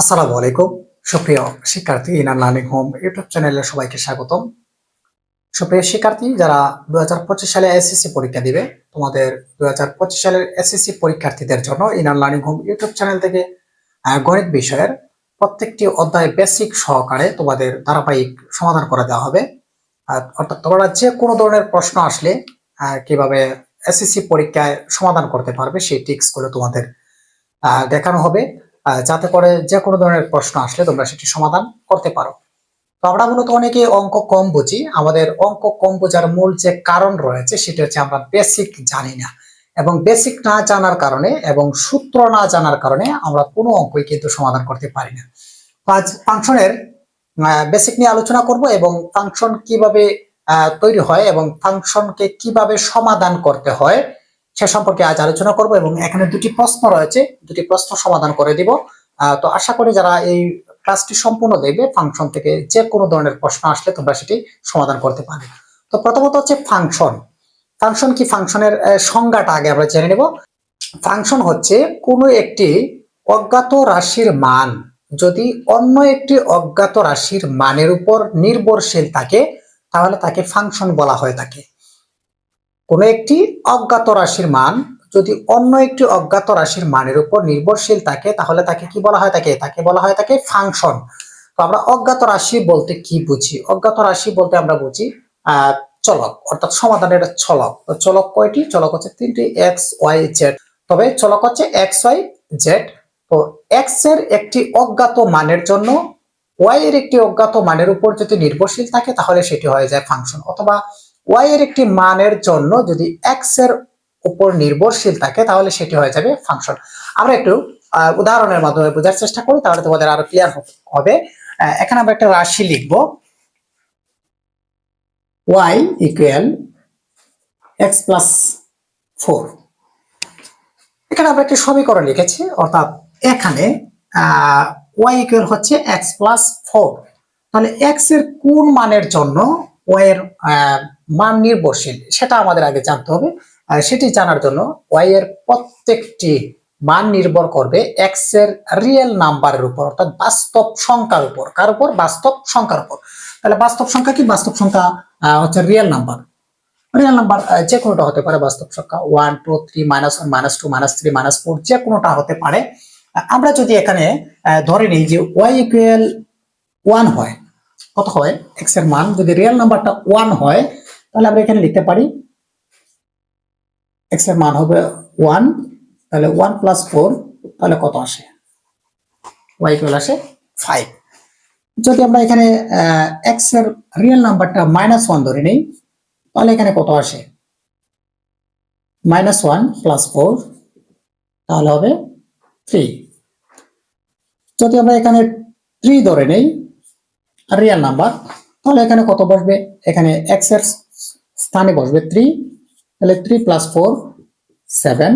আসসালামু আলাইকুম। সুপ্রিয় শিক্ষার্থী ইনার লার্নিং হোম ইউটিউব চ্যানেলে সবাইকে স্বাগতম। সুপ্রিয় শিক্ষার্থী, যারা দুই হাজার পঁচিশ সালে এসএসসি পরীক্ষা দিবে, তোমাদের দু হাজার পঁচিশ সালের এসএসসি পরীক্ষার্থীদের জন্য inner learning home YouTube channel থেকে গণিত বিষয়ের প্রত্যেকটি অধ্যায় বেসিক সহকারে তোমাদের ধারাবাহিক সমাধান করে দেওয়া হবে। অর্থাৎ তোমরা যে কোনো ধরনের প্রশ্ন আসলে কীভাবে এসএসসি পরীক্ষায় সমাধান করতে পারবে সেই টিক্সগুলো তোমাদের দেখানো হবে। যাতে করে যে কোনো ধরনের প্রশ্ন আসলে তোমরা সেটি সমাধান করতে পারো। তো আমরা মূলত অনেকে অঙ্ক কম বুঝি। আমাদের অঙ্ক কম বোঝার মূল যে কারণ রয়েছে সেটা হচ্ছে আমরা বেসিক জানি না। এবং বেসিক না জানার কারণে এবং সূত্র না জানার কারণে আমরা কোনো অঙ্কই কিন্তু সমাধান করতে পারি না। আজ ফাংশনের বেসিক নিয়ে আলোচনা করব এবং ফাংশন কীভাবে তৈরি হয় এবং ফাংশনকে কীভাবে সমাধান করতে হয় সে সম্পর্কে আজ আলোচনা করব এবং এখানে দুটি প্রশ্ন রয়েছে, দুটি প্রশ্ন সমাধান করে দিব। তো আশা করি যারা এই ক্লাসটি সম্পূর্ণ দেখবে ফাংশন থেকে যে কোনো ধরনের প্রশ্ন আসলে তোমরা সেটি সমাধান করতে পারবে। তো প্রথমত হচ্ছে ফাংশন ফাংশন কি? ফাংশনের সংজ্ঞাটা আগে আমরা জেনে নেব। ফাংশন হচ্ছে কোনো একটি অজ্ঞাত রাশির মান। যদি অন্য একটি অজ্ঞাত রাশির মানের উপর নির্ভরশীল থাকে, তাহলে তাকে ফাংশন বলা হয়ে থাকে। কোনো একটি অজ্ঞাত রাশির মান, যদি অন্য একটি অজ্ঞাত রাশির মানের উপর নির্ভরশীল থাকে, তাহলে তাকে কি বলা হয়? তাকে তাকে বলা হয় তাকে ফাংশন তো আমরা অজ্ঞাত রাশি বলতে কি বুঝি? অজ্ঞাত রাশি বলতে আমরা বুঝি চলক, অর্থাৎ সমাধানের চলক। চলক কয়টি? চলক হচ্ছে তিনটি এক্স ওয়াই জেড তবে চলক হচ্ছে এক্স ওয়াই জেড তো এক্সের একটি অজ্ঞাত মানের জন্য ওয়াই এর একটি অজ্ঞাত মানের উপর যদি নির্ভরশীল থাকে, তাহলে সেটি হয়ে যায় ফাংশন অথবা ওয়াই এর একটি মানের জন্য যদি এক্সের উপর নির্ভরশীল থাকে, তাহলে সেটি হয়ে যাবে ফাংশন আমরা একটু উদাহরণের মাধ্যমে বোঝার চেষ্টা করি, তাহলে তোমাদের আরও ক্লিয়ার হবে এখানে আমরা একটা রাশি লিখব। Y equal X plus four এখানে আমরা একটি সমীকরণ লিখেছি, অর্থাৎ এখানে ওয়াই ইকুয়াল হচ্ছে এক্স প্লাস ফোর তাহলে এক্সের কোন মানের জন্য ওয়াই এর মান নির্ভরশীল, সেটা আমাদের আগে জানতে হবে। আর সেটি জানার জন্য ওয়াই এর প্রত্যেকটি মান নির্ভর করবে এক্সের রিয়েল নাম্বারের উপর, অর্থাৎ বাস্তব সংখ্যার উপর। কার উপর? বাস্তব সংখ্যার উপর। তাহলে বাস্তব সংখ্যা কি? বাস্তব সংখ্যা হচ্ছে রিয়েল নাম্বার রিয়েল নাম্বার যে কোনোটা হতে পারে বাস্তব সংখ্যা। One two three minus one minus two minus three minus four যে কোনোটা হতে পারে। আমরা যদি এখানে ধরে নিই যে ওয়াই ইকুয়াল ওয়ান হয়, কত হয়? এক্সের মান। যদি রিয়েল নাম্বারটা ওয়ান হয় তাহলে আমরা এখানে লিখতে পারি এক্সের মান হবে ওয়ান তাহলে ওয়ান প্লাস ফোর তাহলে কত আসে? ওয়াই ইকুয়াল আসে ফাইভ যদি আমরা এখানে এক্সের রিয়েল নাম্বারটা মাইনাস ওয়ান ধরে নিই, তাহলে এখানে কত আসে? মাইনাস ওয়ান প্লাস ফোর তাহলে হবে থ্রি যদি আমরা এখানে থ্রি ধরে নেই রিয়েল নাম্বার তাহলে এখানে কত বসবে? এখানে এক্সের স্থানে বসবে থ্রি তাহলে থ্রি প্লাস ফোর সেভেন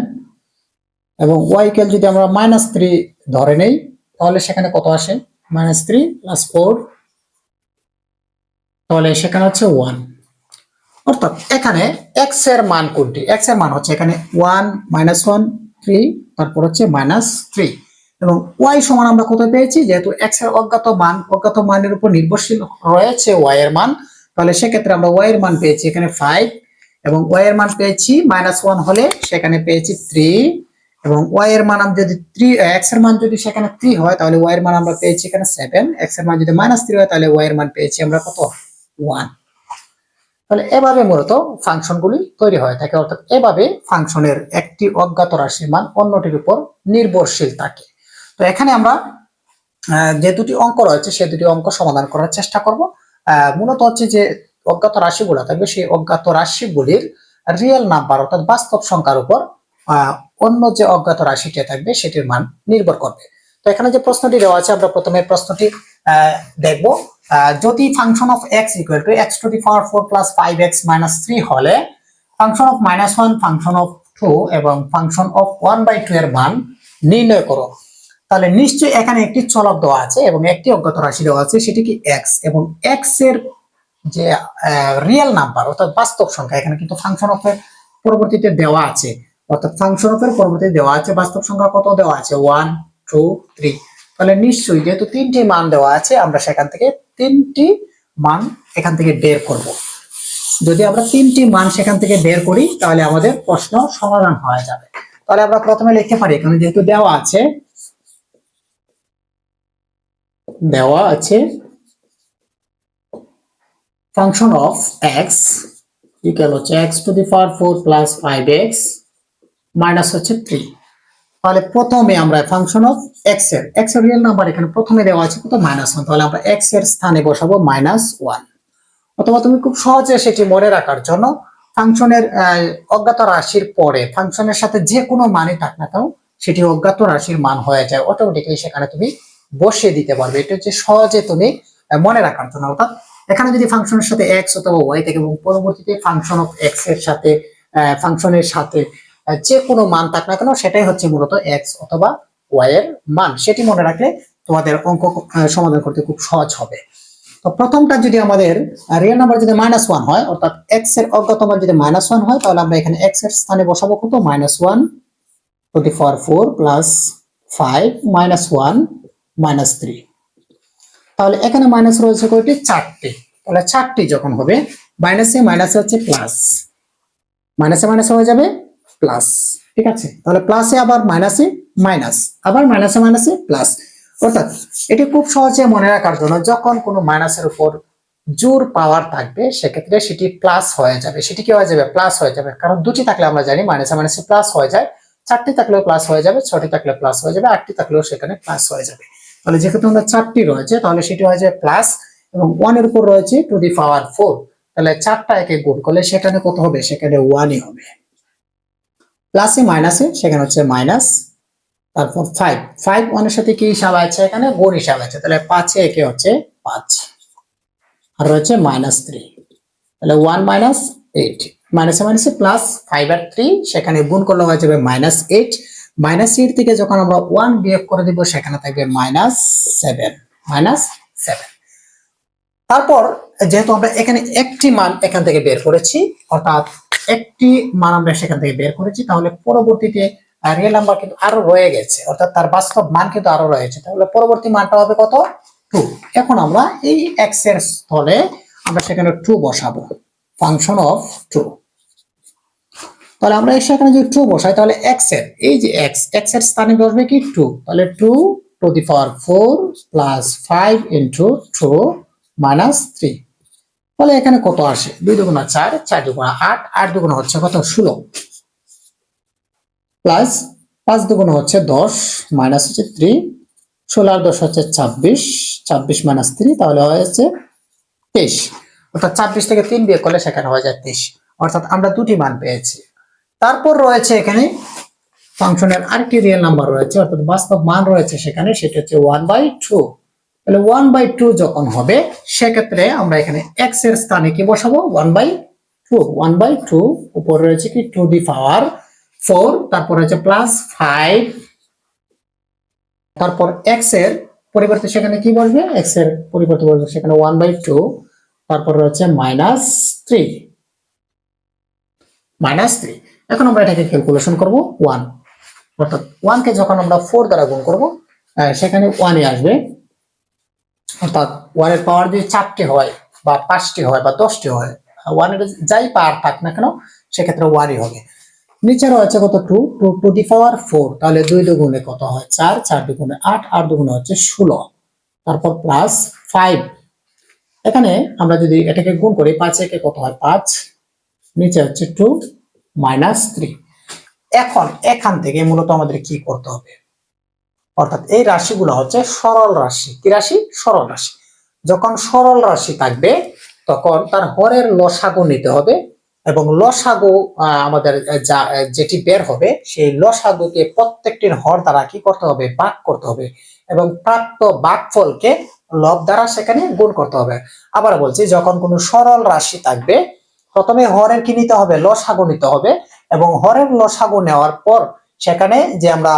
এবং ওয়াই কেল যদি আমরা মাইনাস থ্রি ধরে নেই, তাহলে সেখানে কত আসে? মাইনাস থ্রি প্লাস ফোর তাহলে সেখানে হচ্ছে ওয়ান অর্থাৎ এখানে এক্সের মান কোনটি? এক্সের মান হচ্ছে এখানে ওয়ান মাইনাস ওয়ান থ্রি তারপর হচ্ছে মাইনাস থ্রি এবং ওয়াই সমান আমরা কোথায় পেয়েছি? যেহেতু এক্সের অজ্ঞাত মান, অজ্ঞাত মানের উপর নির্ভরশীল রয়েছে ওয়াই এর মান তাহলে সেক্ষেত্রে আমরা ওয়াই এর মান পেয়েছি এখানে ফাইভ এবং ওয়াই এর মান পেয়েছি মাইনাস ওয়ান হলে সেখানে পেয়েছি থ্রি এবং ওয়াই এর মান যদি থ্রি এক্সের মান যদি সেখানে থ্রি হয়, তাহলে ওয়াই এর মান আমরা পেয়েছি এখানে সেভেন এক্সের মান যদি মাইনাস থ্রি হয়, তাহলে ওয়াই এর মান পেয়েছি আমরা কত? ওয়ান তাহলে এভাবে মূলত ফাংশনগুলি তৈরি হয়ে থাকে। অর্থাৎ এভাবে ফাংশনের একটি অজ্ঞাত রাশির মান অন্যটির উপর নির্ভরশীল থাকে। তো এখানে আমরা যে দুটি অঙ্ক রয়েছে, সে দুটি অঙ্ক সমাধান করার চেষ্টা করব। মূলত হচ্ছে যে অজ্ঞাত রাশিগুলো থাকবে সেই অজ্ঞাত রাশিগুলির রিয়েল নাম্বার অর্থাৎ বাস্তব সংখ্যার উপর অন্য যে অজ্ঞাত রাশিটি থাকবে সেটির মান নির্ভর করবে। তো এখানে যে প্রশ্নটি দেওয়া আছে, আমরা প্রথমে প্রশ্নটি দেখব। যদি function of X equal to X to the power four plus five X minus three হলে function of minus one function of two এবং function of one by two এর মান নির্ণয় করো। তাহলে নিশ্চয়ই এখানে একটি চলক দেওয়া আছে এবং একটি অজ্ঞাত রাশি দেওয়া আছে, সেটি কি এক্স এবং এক্সের যে রিয়েল নাম্বার অর্থাৎ বাস্তব সংখ্যা, এখানে কিন্তু ফাংশন অফ এর পরবর্তীতে দেওয়া আছে। অর্থাৎ ফাংশন অফ এর পরবর্তীতে দেওয়া আছে, বাস্তব সংখ্যা কত দেওয়া আছে? ওয়ান টু থ্রি তাহলে নিশ্চয়ই যেহেতু তিনটি মান দেওয়া আছে, আমরা সেখান থেকে তিনটি মান এখান থেকে বের করব। যদি আমরা তিনটি মান সেখান থেকে বের করি, তাহলে আমাদের প্রশ্ন সমাধান হয়ে যাবে। তাহলে আমরা প্রথমে লিখতে পারি, এখানে যেহেতু দেওয়া আছে দেওয়া আছে। ফাংশন অফ এক্স ইকুয়াল হচ্ছে X to the power four plus five X minus হচ্ছে থ্রি তাহলে প্রথমে আমরা ফাংশন অফ এক্সের এক্সের রিয়েল নাম্বার এখানে প্রথমে দেওয়া আছে কত? মাইনাস ওয়ান তাহলে আমরা এক্সের স্থানে বসাবো মাইনাস ওয়ান অথবা তুমি খুব সহজে সেটি মনে রাখার জন্য ফাংশনের অজ্ঞাত রাশির পরে ফাংশনের সাথে যে কোনো মানই থাক না কেন, সেটি অজ্ঞাত রাশির মান হয়ে যায়। অটোমেটিক্যালি সেখানে তুমি বসিয়ে দিতে পারবে। এটা হচ্ছে সহজে তুমি মনে রাখার জন্য। অর্থাৎ এখানে যদি ফাংশনের সাথে এক্স অথবা ওয়াই থাকে এবং পরবর্তীতে ফাংশন অফ এক্সের সাথে ফাংশনের সাথে যে কোনো মান থাক না কেন, সেটাই হচ্ছে মূলত এক্স অথবা ওয়াই এর মান। সেটি মনে রাখলে তোমাদের অঙ্ক সমাধান করতে খুব সহজ হবে। তো প্রথমটা যদি আমাদের রিয়েল নাম্বার যদি মাইনাস ওয়ান হয়, অর্থাৎ এক্সের অজ্ঞাত মান যদি মাইনাস ওয়ান হয়, তাহলে আমরা এখানে এক্সের স্থানে বসাবো কত? Minus one to the power four plus five minus one minus three তাহলে এখানে মাইনাস রয়েছে কয়টি? চারটি। তাহলে চারটি যখন হবে মাইনাসে মাইনাসে হচ্ছে প্লাস মাইনাসে মাইনাসে হয়ে যাবে প্লাস ঠিক আছে? তাহলে প্লাসে আবার মাইনাসে মাইনাস আবার মাইনাসে মাইনাসে প্লাস অর্থাৎ এটি খুব সহজে মনে রাখার জন্য যখন কোনো মাইনাসের উপর জোর পাওয়ার থাকবে, সেক্ষেত্রে সেটি প্লাস হয়ে যাবে। সেটি কি হয়ে যাবে? প্লাস হয়ে যাবে। কারণ দুটি থাকলে আমরা জানি মাইনাসে মাইনাসে প্লাস হয়ে যায়। চারটি থাকলেও প্লাস হয়ে যাবে, ছটি থাকলে প্লাস হয়ে যাবে, আটটি থাকলেও সেখানে প্লাস হয়ে যাবে। তাহলে যেহেতু আমরা চারটি রয়েছে, তাহলে সেটি হয়ে যাবে প্লাস এবং ওয়ানের উপর রয়েছে টু দি পাওয়ার ফোর তাহলে চারটা একে গুণ করলে সেখানে কত হবে? সেখানে ওয়ানই হবে। প্লাসে মাইনাসে সেখানে হচ্ছে মাইনাস তারপর ফাইভ ফাইভ ওয়ানের সাথে কি হিসাব আছে এখানে? গুণ হিসাব আছে। তাহলে পাঁচে একে হচ্ছে পাঁচ। আর রয়েছে মাইনাস থ্রি তাহলে ওয়ান মাইনাস এইট মাইনাসে মাইনাসে প্লাস ফাইভ আর থ্রি সেখানে গুণ করলে হয়ে যাবে মাইনাস এইট মাইনাস এইট থেকে যখন আমরা ওয়ান বিয়োগ করে দিব, সেখানে থাকবে মাইনাস সেভেন মাইনাস সেভেন তারপর যেহেতু আমরা এখানে একটি মান এখান থেকে বের করেছি, অর্থাৎ একটি মান আমরা সেখান থেকে বের করেছি, তাহলে পরবর্তীতে রিয়েল নাম্বার কিন্তু আরও রয়ে গেছে, অর্থাৎ তার বাস্তব মান কিন্তু আরও রয়েছে। তাহলে পরবর্তী মানটা হবে কত? টু এখন আমরা এই এক্সের স্থলে আমরা সেখানে টু বসাবো ফাংশন অফ টু তাহলে আমরা এসে এখানে যদি টু বসাই, তাহলে এক্সের, এই যে এক্স এক্সের স্থানে বসবে কি টু তাহলে two to the power four plus five into two minus three তাহলে এখানে কত আসে? দুই দুগুণা চার চার দুগুণা আট আট দুগুণা হচ্ছে কত? ষোলো। প্লাস পাঁচ দুগুণা হচ্ছে দশ মাইনাস হচ্ছে থ্রি ষোলো আর দশ হচ্ছে ছাব্বিশ ছাব্বিশ মাইনাস থ্রি তাহলে হয়েছে তেইশ। অর্থাৎ ছাব্বিশ থেকে তিন বিয়োগ করলে সেখানে হয়ে যায় তেইশ। অর্থাৎ আমরা দুটি মান পেয়েছি। তারপর রয়েছে এখানে ফাংশনের আরেকটি রিয়েল নাম্বার রয়েছে, অর্থাৎ বাস্তব মান রয়েছে সেখানে, সেটা হচ্ছে ওয়ান বাই টু তাহলে ওয়ান বাই টু যখন হবে, সেক্ষেত্রে আমরা এখানে এক্সের স্থানে কি বসাবো? One by two one by two উপর রয়েছে কি? টু দি পাওয়ার ফোর তারপর রয়েছে প্লাস ফাইভ তারপর এক্সের পরিবর্তে সেখানে কি বসবে? এক্সের পরিবর্তে বসবে সেখানে ওয়ান বাই টু তারপর রয়েছে মাইনাস থ্রি মাইনাস থ্রি এখন আমরা এটাকে ক্যালকুলেশন করব ওয়ান অর্থাৎ ওয়ানকে যখন আমরা ফোর দ্বারা গুণ করব সেখানে ওয়ানই আসবে। অর্থাৎ ওয়ানের পাওয়ার যদি চারটি হয়, বা পাঁচটি হয়, বা দশটি হয় ওয়ানের যাই পাওয়ার থাক না কেন, সেক্ষেত্রে ওয়ানই হবে। নিচে রয়েছে কত two two to the power four তাহলে দুই দুগুণে কত হয়? চার চার দুগুণে আট আট দুগুণে হচ্ছে ষোলো। তারপর প্লাস ফাইভ এখানে আমরা যদি এটাকে গুণ করি, পাঁচ একে কত হয়? পাঁচ। নিচে হচ্ছে টু মাইনাস থ্রি এখন এখান থেকে মূলত আমাদের কি করতে হবে? অর্থাৎ এই রাশিগুলো হচ্ছে সরল রাশি। কি রাশি? সরল রাশি। যখন সরল রাশি থাকবে, তখন তার হরের লসাগু নিতে হবে এবং লসাগু আমাদের যা যেটি বের হবে, সেই লসাগুকে প্রত্যেকটির হর দ্বারা কি করতে হবে? ভাগ করতে হবে এবং প্রাপ্ত ভাগফলকে লব দ্বারা সেখানে গুণ করতে হবে। আবার বলছি, যখন কোনো সরল রাশি থাকবে প্রথমে হরের কি নিতে হবে? লসাগু নিতে হবে। এবং হরের লসাগু নেওয়ার পর সেখানে যে আমরা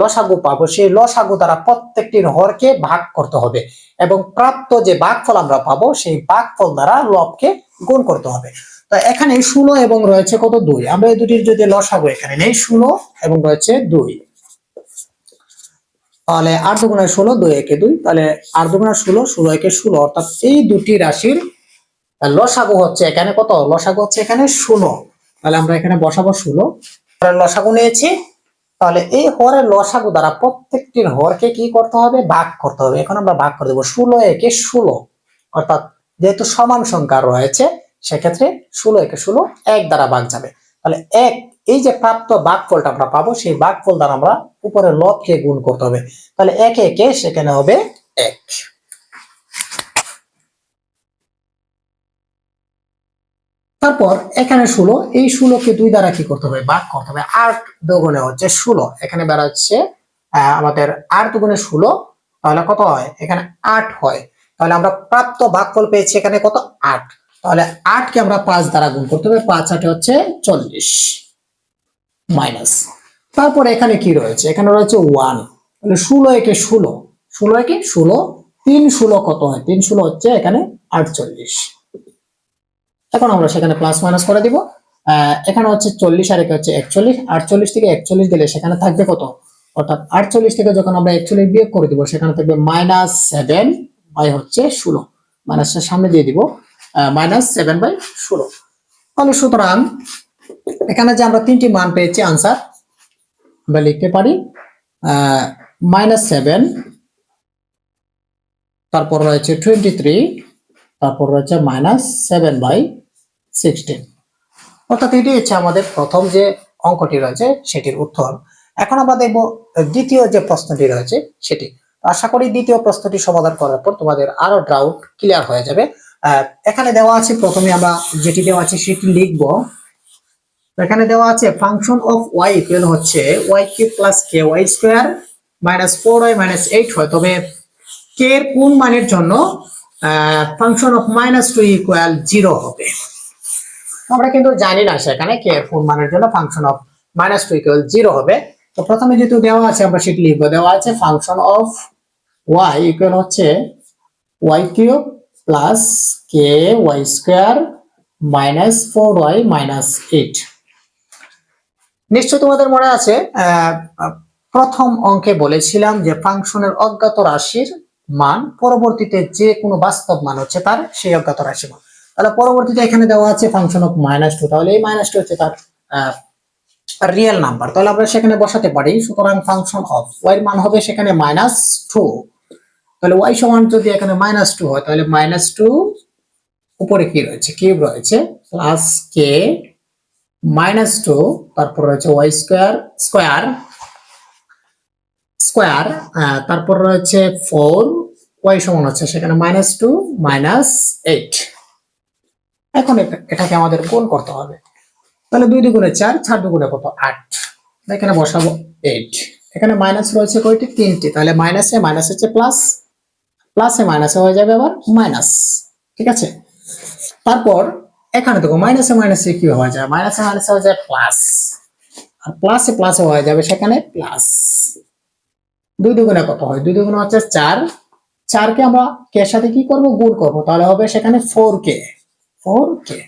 লসাগু পাবো, সেই লসাগু দ্বারা প্রত্যেকটির হরকে ভাগ করতে হবে। এবং প্রাপ্ত যে ভাগফল আমরা পাবো, সেই ভাগফল দ্বারা লবকে গুণ করতে হবে। তো এখানে ষোলো এবং রয়েছে কত? দুই। আমরা এই দুটির যদি লসাগু এখানে নেই, ষোলো এবং রয়েছে দুই। তাহলে আট দুগুণে ষোলো, দুই একে দুই। তাহলে আট দুগুণে ষোলো ষোলো একে ষোলো, অর্থাৎ এই দুটি রাশির লসাগু হচ্ছে এখানে কত? লসাগু হচ্ছে এখানে ষোলো তাহলে আমরা এখানে বসাবো ষোলো লসাগু নিয়েছি। তাহলে এই হরের লসাগু দ্বারা প্রত্যেকটির হরকে কি করতে হবে? ভাগ করতে হবে। এখন আমরা ভাগ করে দেবো ষোলো একে ষোলো। অর্থাৎ যেহেতু সমান সংখ্যা রয়েছে, সেক্ষেত্রে ষোলো একে ষোলো এক দ্বারা ভাগ যাবে। তাহলে এক, এই যে প্রাপ্ত ভাগফলটা আমরা পাবো, সেই ভাগফল দ্বারা আমরা উপরে লবকে গুণ করতে হবে। তাহলে একে একে, সেখানে হবে এক। তারপর এখানে ষোলো, এই ষোলোকে দুই দ্বারা কি করতে হবে? ভাগ করতে হবে। আট দুগুণে হচ্ছে ষোলো। এখানে বেড়াচ্ছে আমাদের আট দুগুণে ষোলো, তাহলে কত হয়? এখানে আট হয়। তাহলে আমরা প্রাপ্ত ভাগফল পেয়েছি এখানে কত? আট। তাহলে আটকে আমরা পাঁচ দ্বারা গুণ করতে হবে। পাঁচ আটে হচ্ছে চল্লিশ মাইনাস। তারপর এখানে কি রয়েছে? এখানে রয়েছে ওয়ান। তাহলে ষোলো একে ষোলো। ষোলো একে ষোলো। তিন ষোলো কত হয়? তিন ষোলো হচ্ছে এখানে আটচল্লিশ। এখন আমরা সেখানে প্লাস মাইনাস করে দিব। এখানে হচ্ছে চল্লিশ আর হচ্ছে একচল্লিশ। আটচল্লিশ থেকে একচল্লিশ দিলে সেখানে থাকবে কত? অর্থাৎ আটচল্লিশ থেকে যখন আমরা একচল্লিশ বিয়োগ করে দিব, সেখানে থাকবে মাইনাস সেভেন বাই হচ্ছে ষোলো। মাইনাসটা সামনে দিয়ে দিব। মাইনাস সেভেন বাই ষোলো। তাহলে সুতরাং এখানে যে আমরা তিনটি মান পেয়েছি আনসার আমরা লিখতে পারি মাইনাস সেভেন তারপর রয়েছে টোয়েন্টি থ্রি তারপর রয়েছে মাইনাস সেভেন বাই সিক্সটিন অর্থাৎ এটি হচ্ছে আমাদের প্রথম যে অঙ্কটি রয়েছে, সেটির উত্তর। এখন আমরা দেখব দ্বিতীয় যে প্রশ্নটি রয়েছে, সেটি। আশা করি দ্বিতীয় প্রশ্নটি সমাধান করার পর তোমাদের আরও ডাউট ক্লিয়ার হয়ে যাবে। এখানে দেওয়া আছে, প্রথমে আমরা যেটি দেওয়া আছে, সেটি লিখব। এখানে দেওয়া আছে ফাংশন অফ ওয়াই ইকুয়াল হচ্ছে Y cube plus K Y square minus four Y minus eight হয়। তবে কে এর কোন মানের জন্য function of minus two equal zero হবে? আমরা কিন্তু জানি না সেখানে কে এর মানের জন্য function of minus two equal zero হবে। তো প্রথমে যেহেতু দেওয়া আছে, আমরা সেটি লিখব। দেওয়া আছে ফাংশন অফ ওয়াই ইকুয়াল হচ্ছে Y cube plus K Y square minus four Y minus eight নিশ্চয় তোমাদের মনে আছে প্রথম অঙ্কে বলেছিলাম যে ফাংশনের অজ্ঞাত রাশির মান পরবর্তীতে যে কোনো বাস্তব মান হচ্ছে তার সেই অজ্ঞাত রাশি মান। তাহলে পরবর্তীতে এখানে দেওয়া আছে ফাংশন অফ মাইনাস টু তাহলে এই মাইনাস টু হচ্ছে তার রিয়েল নাম্বার তাহলে আমরা সেখানে বসাতে পারি, সুতরাং ফাংশন অফ ওয়াই মান হবে সেখানে মাইনাস টু তাহলে ওয়াই সমান যদি এখানে মাইনাস টু হয়, তাহলে মাইনাস টু উপরে কি রয়েছে? কিউব রয়েছে প্লাস কে মাইনাস টু তারপর রয়েছে ওয়াই স্কোয়ার স্কোয়ার স্কোয়ার তারপর রয়েছে ফোর ওয়াই সমান হচ্ছে সেখানে মাইনাস টু মাইনাস এইট এখন এটা- এটাকে আমাদের গুণ করতে হবে। তাহলে দুই দুগুণে চার চার দুগুণে কত? আট। এখানে বসাবো এইট এখানে মাইনাস রয়েছে কয়টি? তিনটি। তাহলে মাইনাসে মাইনাস হচ্ছে প্লাস প্লাসে মাইনাসে হয়ে যাবে আবার মাইনাস ঠিক আছে? তারপর এখানে দেখো মাইনাসে মাইনাসে কি হয়ে যায়? মাইনাসে মাইনাসে হয়ে যায় প্লাস আর প্লাসে প্লাসে হয়ে যাবে সেখানে প্লাস দুই দুগুণে কত হয়? দুই দুগুণে হচ্ছে চার। চারকে আমরা কে সাথে কি করব? গুণ করব। তাহলে হবে সেখানে ফোর কে। ফোর কে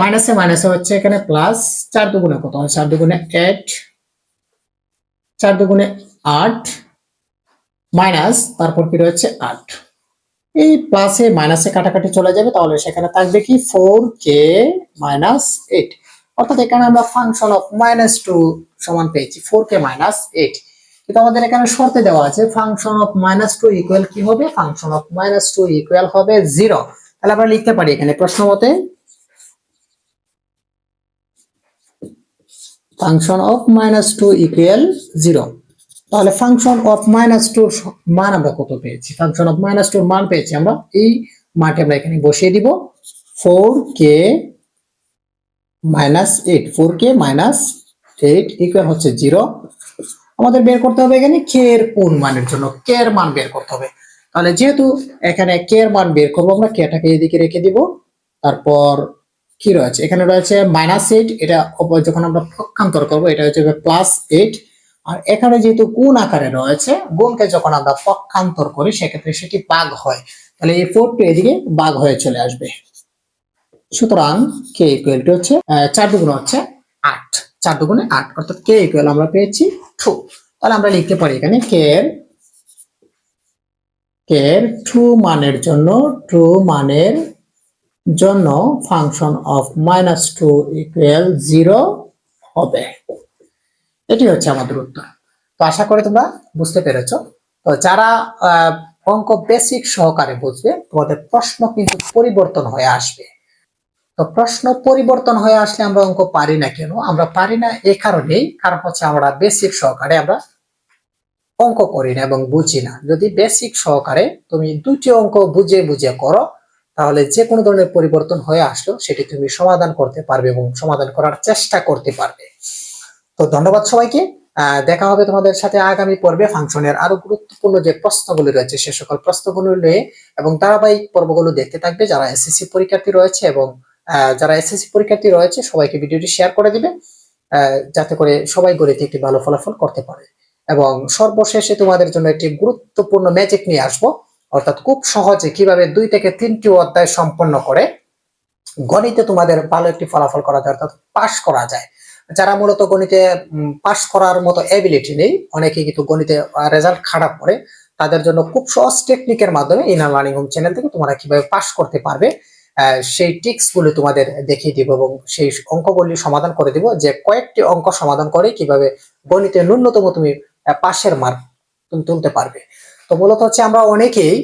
মাইনাসে মাইনাসে হচ্ছে এখানে প্লাস চার দুগুণে কত হয়? চার দুগুণে এইট চার দুগুণে আট মাইনাস তারপর কি রয়েছে আট। এই প্লাসে মাইনাসে কাটাকাটি চলে যাবে, তাহলে সেখানে থাকবে কি ফোর কে মাইনাস এইট অর্থাৎ এখানে আমরা ফাংশন অফ মাইনাস টু সমান পেয়েছি ফোর কে মাইনাস এইট কিন্তু আমাদের এখানে শর্তে দেওয়া আছে function of minus two equal কি হবে? Function of minus two equal হবে জিরো তাহলে আমরা লিখতে পারি এখানে প্রশ্ন মতে function of minus two equal zero তাহলে ফাংশন অফ মাইনাস টুর মান আমরা কত পেয়েছি? ফাংশন অফ মাইনাস টুর মান পেয়েছি আমরা। এই মানটি আমরা এখানে বসিয়ে দিব। Four K minus eight four K minus eight equal হচ্ছে জিরো আমাদের বের করতে হবে এখানে কে এর কোন মানের জন্য? কে এর মান বের করতে হবে। তাহলে যেহেতু এখানে কে এর মান বের করব, আমরা কেটাকে এদিকে রেখে দিব। তারপর কি রয়েছে? এখানে রয়েছে মাইনাস এইট এটা যখন আমরা পক্ষান্তর করব, এটা হচ্ছে প্লাস এইট আর এখানে যেহেতু গুণ আকারে রয়েছে, গুণকে যখন আমরা পক্ষান্তর করি, সেক্ষেত্রে সেটি বাঘ হয়। তাহলে এই ফোর টু এদিকে বাঘ হয়ে চলে আসবে। সুতরাং কে ইকুয়াল টু হচ্ছে চার দুগুণ হচ্ছে আট। চার দুগুণে আট, অর্থাৎ কে ইকুয়াল আমরা পেয়েছি টু তাহলে আমরা লিখতে পারি এখানে কে এর এর ট্রু মানের জন্য ট্রু মানের জন্য function of minus two equal zero হবে। এটি হচ্ছে আমাদের উত্তর। তো আশা করি তোমরা বুঝতে পেরেছ। তো যারা অঙ্ক বেসিক সহকারে বুঝবে, তোমাদের প্রশ্ন কিন্তু পরিবর্তন হয়ে আসবে। তো প্রশ্ন পরিবর্তন হয়ে আসলে আমরা অঙ্ক পারি না কেন? আমরা পারি না এ কারণেই, কারণ হচ্ছে আমরা বেসিক সহকারে আমরা অঙ্ক করি না এবং বুঝি না। যদি বেসিক সহকারে তুমি দুটি অঙ্ক বুঝে বুঝে করো, তাহলে যে কোনো ধরনের পরিবর্তন হয়ে আসলো সেটি তুমি সমাধান করতে পারবে এবং সমাধান করার চেষ্টা করতে পারবে। তো ধন্যবাদ সবাইকে। দেখা হবে তোমাদের সাথে আগামী পর্বে ফাংশনের আরও গুরুত্বপূর্ণ যে প্রশ্নগুলি রয়েছে, সে সকল প্রশ্নগুলো নিয়ে এবং ধারাবাহিক পর্বগুলো দেখতে থাকবে যারা এসএসসি পরীক্ষার্থী রয়েছে এবং যারা এসএসসি পরীক্ষার্থী রয়েছে সবাইকে ভিডিওটি শেয়ার করে দিবে। যাতে করে সবাই গণিতে একটি ভালো ফলাফল করতে পারে। এবং সর্বশেষে তোমাদের জন্য একটি গুরুত্বপূর্ণ ম্যাজিক নিয়ে আসব। অর্থাৎ খুব সহজে কীভাবে দুই থেকে তিনটি অধ্যায় সম্পন্ন করে গণিতে তোমাদের ভালো একটি ফলাফল করা যায়, অর্থাৎ পাশ করা যায়। যারা মূলত গণিতে পাশ করার মতো এবিলিটি নেই অনেকে কিন্তু গণিতে রেজাল্ট খারাপ করে, তাদের জন্য খুব সহজ টেকনিকের মাধ্যমে ইনার লার্নিং হোম চ্যানেল থেকে তোমরা কীভাবে পাশ করতে পারবে সেই টিক্সগুলো তোমাদের দেখিয়ে দিব এবং সেই অঙ্কগুলি সমাধান করে দিব। যে কয়েকটি অঙ্ক সমাধান করে কীভাবে গণিতে ন্যূনতম তুমি পাশের মার্ক তুমি তুলতে পারবে। তো মূলত হচ্ছে আমরা অনেকেই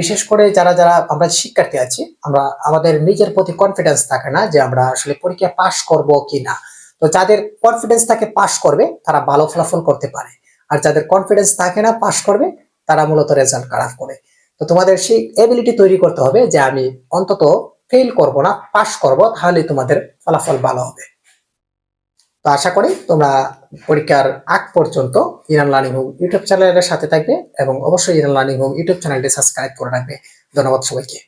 বিশেষ করে যারা যারা আমরা শিক্ষার্থী আছি, আমরা আমাদের নিজের প্রতি কনফিডেন্স থাকে না যে আমরা আসলে পরীক্ষা পাশ করব কি না তো যাদের কনফিডেন্স থাকে পাশ করবে, তারা ভালো ফলাফল করতে পারে। আর যাদের কনফিডেন্স থাকে না পাশ করবে, তারা মূলত রেজাল্ট খারাপ করে। তো তোমাদের সেই এবিলিটি তৈরি করতে হবে যে আমি অন্তত ফেল করব না পাশ করব তাহলে তোমাদের ফলাফল ভালো হবে। তো আশা করি তোমরা পরীক্ষার আগ পর্যন্ত ইরান লার্নিং হোম ইউটিউব চ্যানেলের সাথে থাকবে এবং অবশ্যই ইরান লার্নিং হোম ইউটিউব চ্যানেলটি সাবস্ক্রাইব করে রাখবে। ধন্যবাদ সবাইকে।